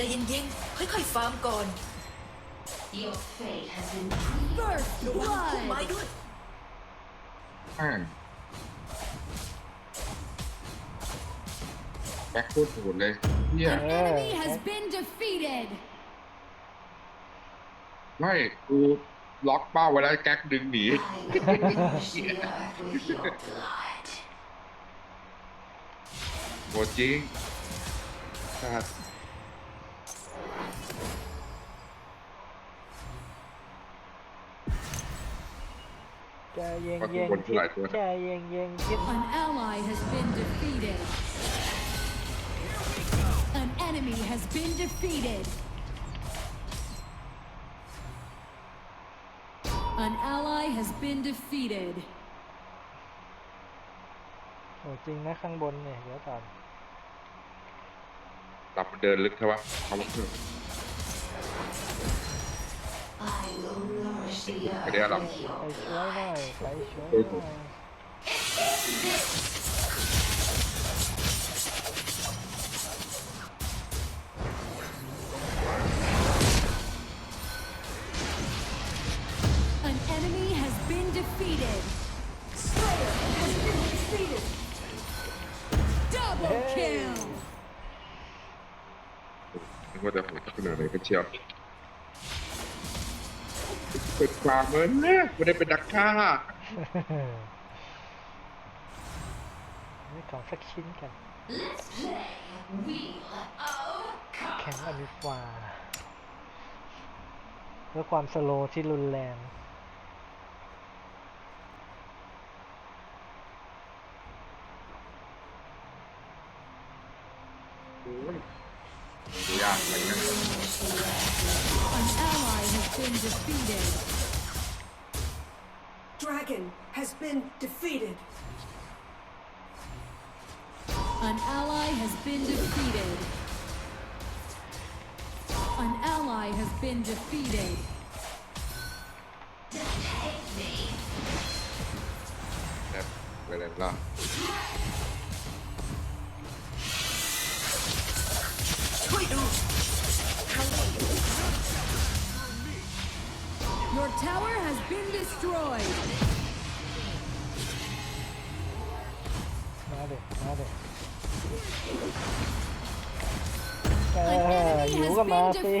ใจเย็นๆ ค่อยๆ ฟาร์มก่อน Your fate has been ระวังพุ่มไม้ด้วยอ่าแบ็คโคตรโหดเลยเฮียเออ Enemy has been defeated. ไม่กูล็อกเป้าไว้แล้วแก๊กดึงหนี I will wash the earth with your blood. โหดจริงครับ ใจเย็นเย็นคิดใจเย็นเย็นคิด An ally has been defeated. An enemy has been defeated. An ally has been defeated. โหจริงนะข้างบนเนี่ยเดี๋ยวก่อนกลับมาเดินลึกใช่ปะเขาบอ ก I will nourish the earth Cái đấy là- with ไป your ช่วยหน่อยไปช่วยหน่อย An enemy has been defeated. Double kill. นึกว่าจะโหดขนาดไหนกันเชียว เปิดความเงินเนี่ยไม่ได้เป็นนักฆ่านี่ของสักชิ้นกัน Let's play Wheel of แข็งอนิฟาเพื่อความสโลว์ที่รุนแรง been defeated An ally has been defeated. An ally has been defeated. แบบไปเลยล่ะช่วยดู Your tower has been destroyed. าเด็กมาเด็กเออหิวก็มาสิ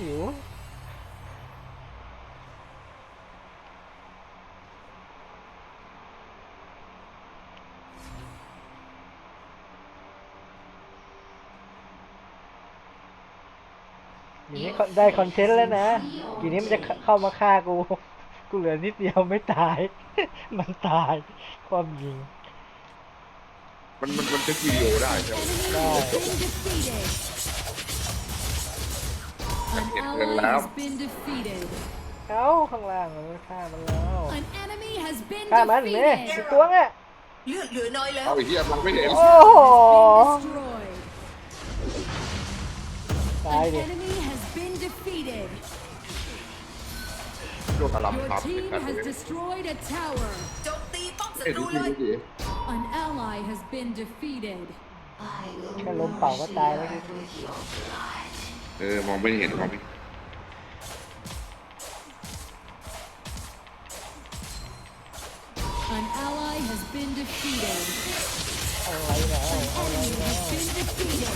หิวอย่างนี้ได้คอนเทนต์แล้วนะทีนี้มันจะเข้ามาฆ่ากู กูเหลือนิดเดียวไม่ตาย มันตาย ความยิง มันมันมันทึกวิดีโอได้ใช่ไหม Enemy has been defeated. An ally has been defeated. เอ้าข้างล่างมันฆ่ามันแล้ว An enemy has been ฆ่ามันเนี่ย defeated. อีกตัวไงเลือดเหลือน้อยแล้ว เอาไอ้เหี้ยมันไม่เห็นโอ้โห Destroyed. ตาย An ดิ enemy has been defeated. โดนตะลับ Your ทับ team กันเล has ย destroyed a tower. โจมตีป้อมศั เอ็ด ตรู ดู เลย ดิ An ally has been defeated. I will แค่ล้มเป่าก็ nourish the ตายแล้ว earth with your blood. เออมองไม่เห็นมองไม่ An ally has been defeated. อะไรนะ An อะไร enemy นะ has been defeated.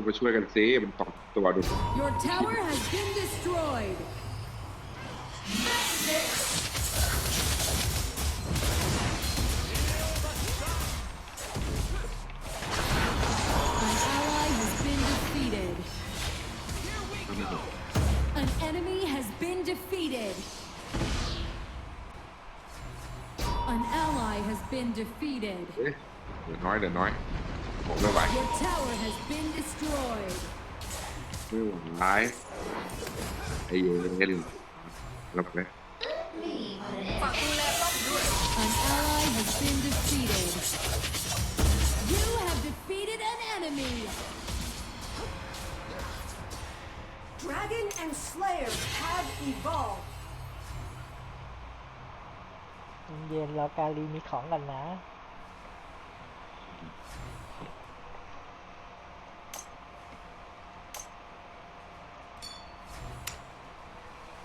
เขาไปช่วยกันซิมันตอกตัวดู Your tower has been destroyed. An ally has been defeated. An enemy has been defeated. An ally has been defeated. เอ๊ะเดี๋ยวน้อยเดี๋ยวน้อย ผมไม่ไหว Your tower has been destroyed. ไม่ไหวไอ้เหี้ยเล่นรับเลย ฝากดูแลป้อมด้วย An ally has been defeated. You have defeated an enemy. Dragon and Slayer have evolved เย็นๆเราการีมีของกันนะ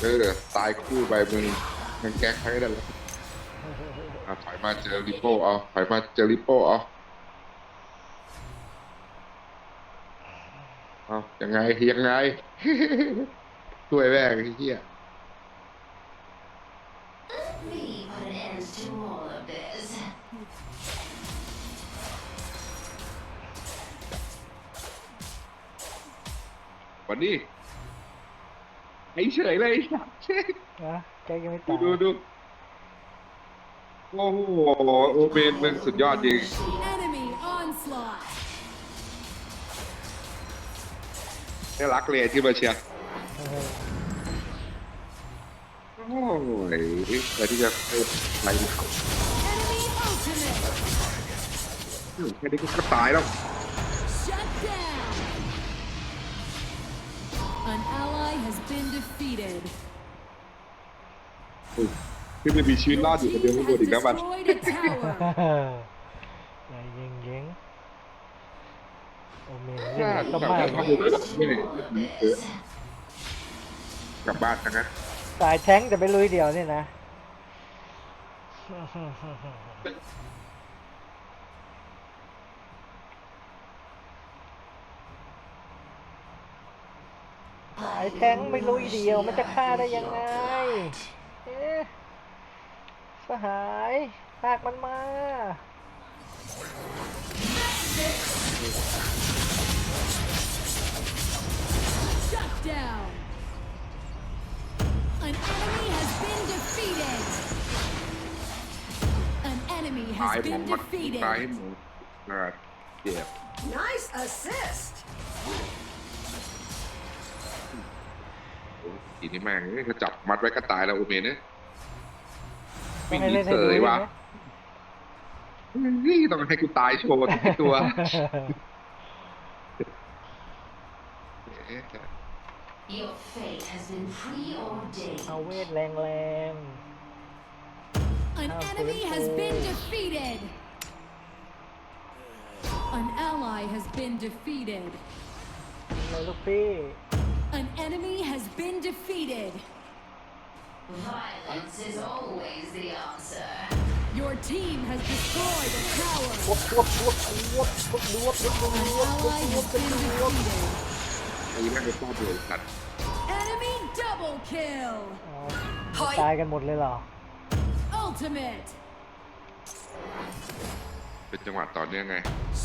เออตายคู่ไปมึงมันแก๊กใครได้แล้วอะถอยมาเจอริโป้เอาถอยมาเจอริโป้เอาเอายังไงยังไง ช่วยแม่งไอ้เหี้ยวันนี้ ไอ้เฉยเลยนะแกยังไม่ดูตายดูดูโอ้โหโอเมนมันสุดยอดจริง Enemy onslaught. ได้รักเลยที่มาเชียร์เออโอ้ยแต่ที่จะเออไป Enemy ultimate. แค่นี้ก็ตายแล้ว been defeated. อุ๊ยที่ไม่มีชีวิตรอดอยู่คนเดียว Team ข้างบน has อีกนะมัน destroyed a tower. ใจเย็นเย็นโอเมนถ้าเล่นกก็ลับไม่บ้านเข้าไปไม่ได้เออกลับบ้านทั้งนั้นสายแท้งแต่ไปลุยเดียวเนี่ยนะ สายแท้งไม่ลุยเดียว มันจะฆ่าได้ยังไงเอ๊ะสหายลากมันมา Shut down. An enemy has been defeated. An enemy ตาย has ผม been มัน defeated. ตายให้หมดนะเจ็บ Nice assist อ้ยทีนี้แม่งเอ้ยเขาจับมัดไว้ก็ตายแล้วโอเมนเนี่ยต้อวิ่งงให้หนีเล่นเสให้ดูยใช่ไหมว่ะนี่ต้องให้กูตายโชว์ทุกตัวเอ๊ะ Your fate has been เอา preordained. เวทแรงแรง An How enemy has painful. been defeated. An ally has been defeated. ๆเลยลูกพี่ An enemy has been defeated. Violence is always the answer. Your team has destroyed a tower. วบวบวบวบวบวบวบวบ An วบ ally has been defeated. ไอ้แม่งไปป้อมเลยสัตว์ Enemy double kill. อ๋อตายกันหมดเลยเหรอ Ultimate. เป็นจังหวะต่อเนื่องไง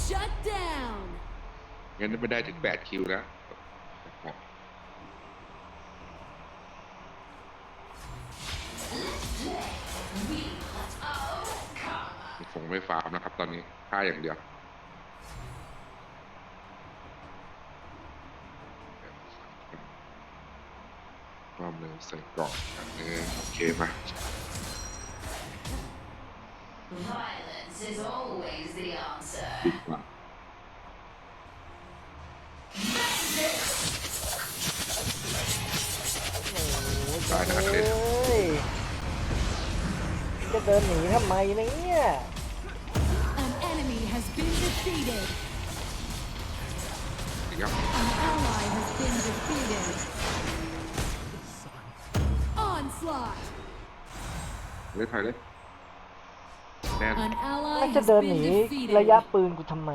Shut down. งั้นไม่ได้ถึง 8 คิวนะ คงไม่ฟาร์มนะครับ ตอนนี้ฆ่าอย่างเดียวความเร็วใส่กล่องอันนี้โอเคมา Violence is always the answer. ดีกว่าโอ้ยตายนะเด็ดเอ้ยจะ เดินหนีทำไมเนี่ย An enemy has been defeated. อีกครับ An ally has been defeated. Onslaught. เล่นไทยเลยแน่น An มัน ally จะ has เดินห been นี defeated. ระยะปืนกูทำไม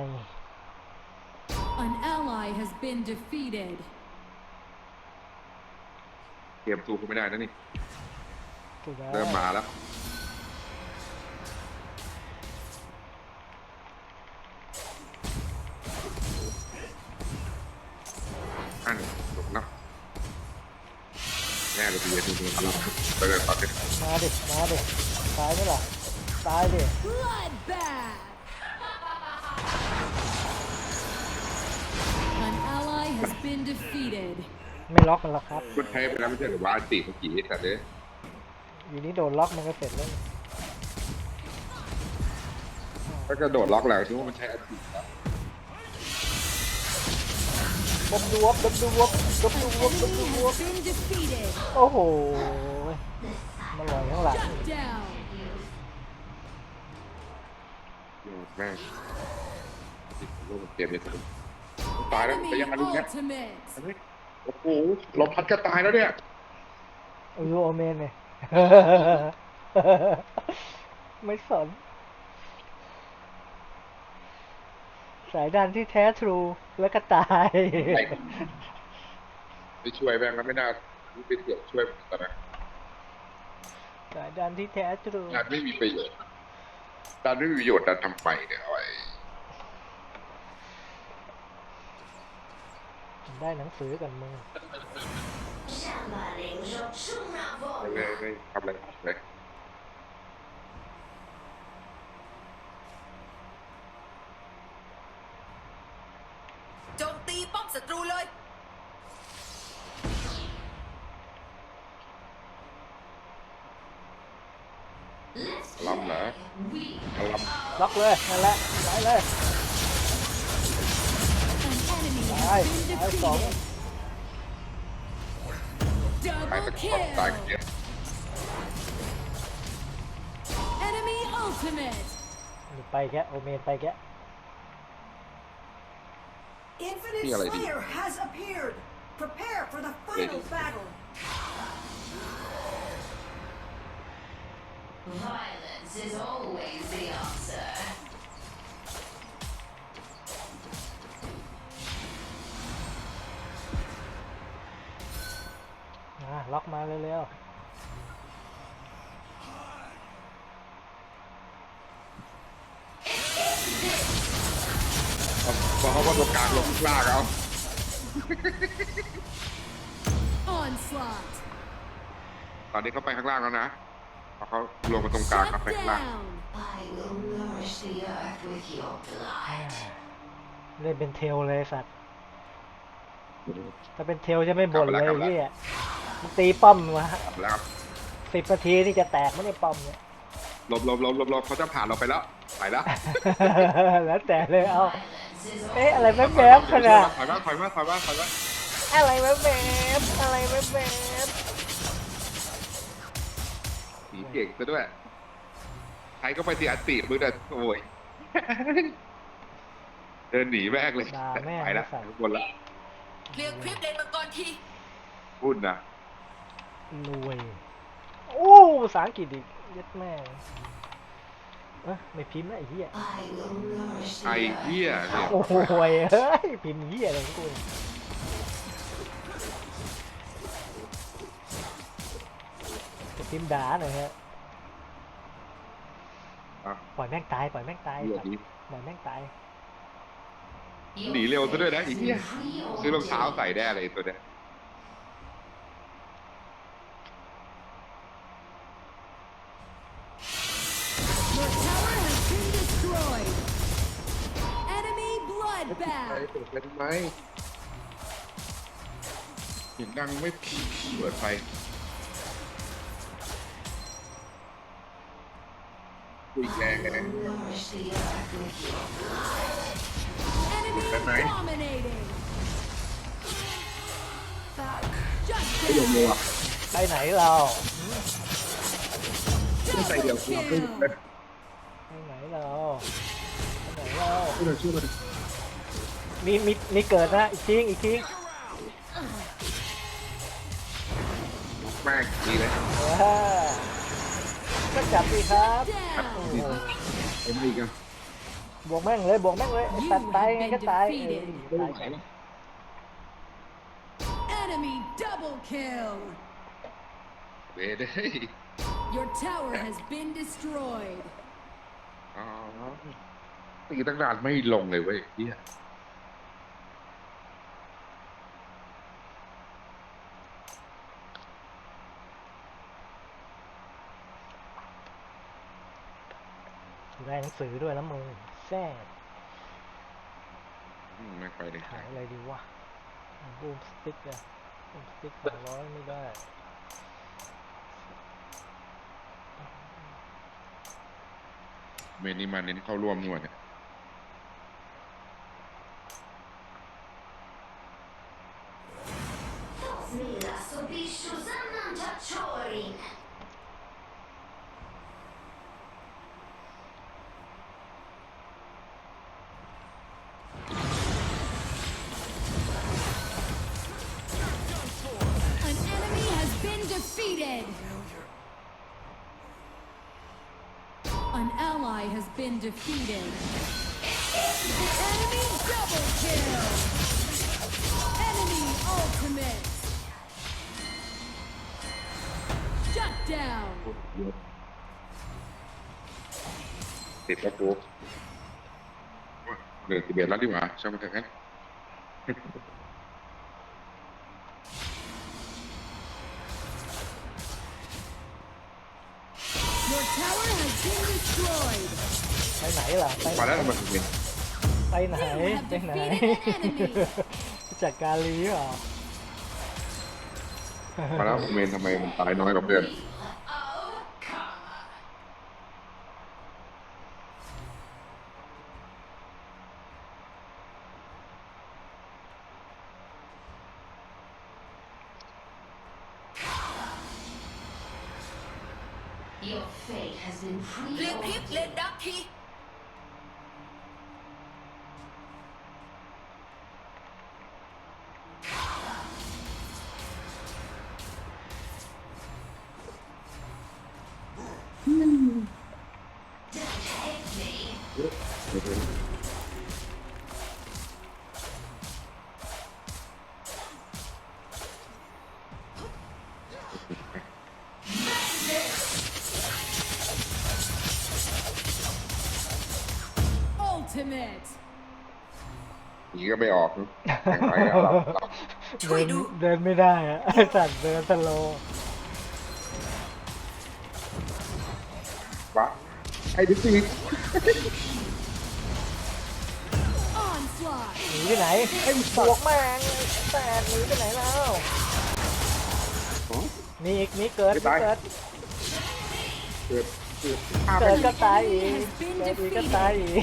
An ally has been defeated. เกมสู้กูไม่ได้นะนี่กูได้เริ่มมาแล้ว เลยทีเดียวทีเดียวเราไปเลยตัดเลยมาดิมาดิตายไหมล่ะตายดิ Bloodbath. An ally has been defeated. ไม่ล็อกมันหรอกครับคุณใช้ไปแล้วไม่ใช่หรือว่าอันติเมื่อกี้แต่เนี่ยอยู่นี้โดนล็อกมันก็เสร็จแล้วก็กระโดดล็อกแล้วคิดว่ามันใช้อันติแล้ว ดับดูวบดับดูวบดับดูวบดับดูวบโอ้โหมาลอยข้างหลังแม่งโลกเกมนี้ตายแล้วไป Enemy ยังไงลูกเนี้ยโอ้โหเราพัดก็ตายแล้วเนี่ยอายุโอเมนเนี่ยไม่สน สายดันที่แท้ทรูแล้วก็ตายไปช่วยแบงก์ไม่น่าไปเถื่อนช่วยตอนนั้นสายดันที่แท้ทรูดันไม่มีประโยชน์ดันไม่มีประโยชน์ดันทำไปเนี่ยไอ้ได้หนังสือกันมึงไม่ไม่ทำอะไรเลย ศัตรูเลยลำเหรอเอาลล็อกเลยนั่นแหละไปเลย An enemy ตาย has been ตายสอง defeated. ำตาย Double แต่ความตาย kill. เกีย Enemy ultimate. ไปแกะโอเมนไปแกะ Infinite Iya, lady. Slayer has appeared. Prepare for the final Lady. battle. Violence is always the answer. อ่ะล็อกมาเร็ว พอเขาว่าตรงกลางลงข้างล่างเอา Onslaught. ตอนนี้เขาไปข้างล่างแล้วนะพอเขาลงมาตรงกลาง Shut เขาไปข้างล่าง down. I will nourish the earth with your blood. ๆเล่นเป็นเทลเลยสัตว์ถ้าเป็นเทลจะไม่บ่นเลยกลับมาแล้ว พี่อะมึงตีป้อมมากลับแล้วครับสิบนาทีนี่จะแตกไหมเนี่ยป้อมเนี่ย หลบหลบหลบหลบหลบเขาจะผ่านเราไปแล้วไปแล้วแล้วแต่เลยเอา Violence is เอ๊ะอะไรแวบๆขนาดถอยมาถอยมาถอยมาถอยมาอะไรแวบๆอะไรแวบหนีเก่งซะด้วยใครก็ไปตีอันติมือแต่โอ้ยเดินหนีแม่งเลยด่าแม่งไปละไอ้สัตว์บนละเคลียร์คลิปเลนมังกรที พูดนะรวย โอ้ภาษาอังกฤษอีกเย็ดแม่งเอ้ยไม่พิมพ์นะไอ้เหี้ย I will nourish ไอ้ the เหี้ยเนี่ยโอ้โหเฮ้ย พิมพ์เหี้ยอะไรของกูเนี่ยจะพิมพ์ด่าหน่อยฮะ อะปล่อยแม่งตาย ปล่อยแม่งตายเหี้ยสัตว์ดีปล่อยแม่งตาย หนีเร็วซะด้วยนะไอ้เหี้ยซื้อรองเท้าใส่ได้อะไรตัวเนี้ย bloodbath. เปิดไฟทำไมเสียงดังไม่เปิดไฟกูอีกแล้ว Nourish the earth with your Enemy Bye bye. dominated. Just ไม่ยอม down. เลยว่ะไปไหนเราไม่ใส่เดียวกูไม่ไม่ไปไหนเราไปไหนเราไม่เลยช่วยมัน มีมีมีเกิดนะอีกทิ้งอีกทิ้งแม่งดีเลยอ่าก็จับดีครับ Down. ไอ้ไม่อีกอะบวกแม่งเลยบวกแม่งเลยไอ้สัตว์ตายไงก็ตายเออไม่ไหวแล้ว Enemy double kill. เว้ยเด้ย Your tower has been destroyed. อ๋อตีตั้งนานไม่ลงเลยเว้ยเฮีย ได้หนังสือด้วยนะมึงแซ่อืมไม่ไปเลยขายอะไรดีวะบูมสติ๊กอะบูมสติ๊กสองร้อยไม่ได้เมนนี้มาเน้นเข้าร่วมนี่หว่าเนี่ย been defeated. Enemy double kill. Enemy ultimate. Shut down. ติดแล้วกูเหลือสิบเอ็ดแล้วดีกว่าช่างมันเถอะครับ Your tower has been destroyed. ไปไหนล่ะไปไหนมาแล้วมันเป็นไปไหนไปไหนจากกาลีเหรอมาแล้วเมนทำไมมันตายน้อยกว่าเพื่อน Your fate has been เรียกคลิป preordained. เล่นดักที ก็ไม่ออกนะแข่งไปแล้วหลับหลับช่วยดู เดินไม่ได้อะไอสัตว์เดินสโลว์วะไอ้ดิซี่ Onslaught. หนีไปไหนไอ้บวกแม่งไอ้แต่หนีไปไหนแล้วมีอีกมีเกิดมีเกิดเกิดเกิดภาพเกิไม่ดดีก็ตายอีกเกิดอีกก็ตายอีก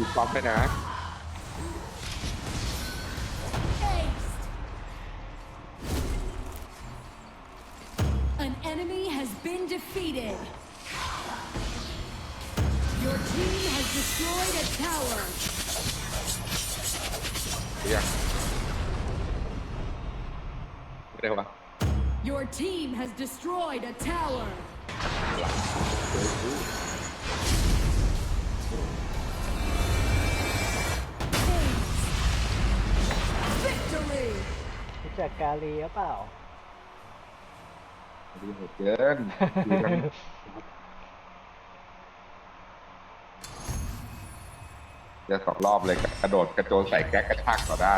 ดี๋ยวเราดูปั๊มไปนะ Aced. An enemy has been defeated. Your team has destroyed a tower. เรียกไม่ได้วะ Your team has destroyed a tower. จากกาลีหรือเปล่าดีโหดเกินดูมจะสองรอบเลยกระโดดกระโจนใส่แก๊กกระชากต่อได้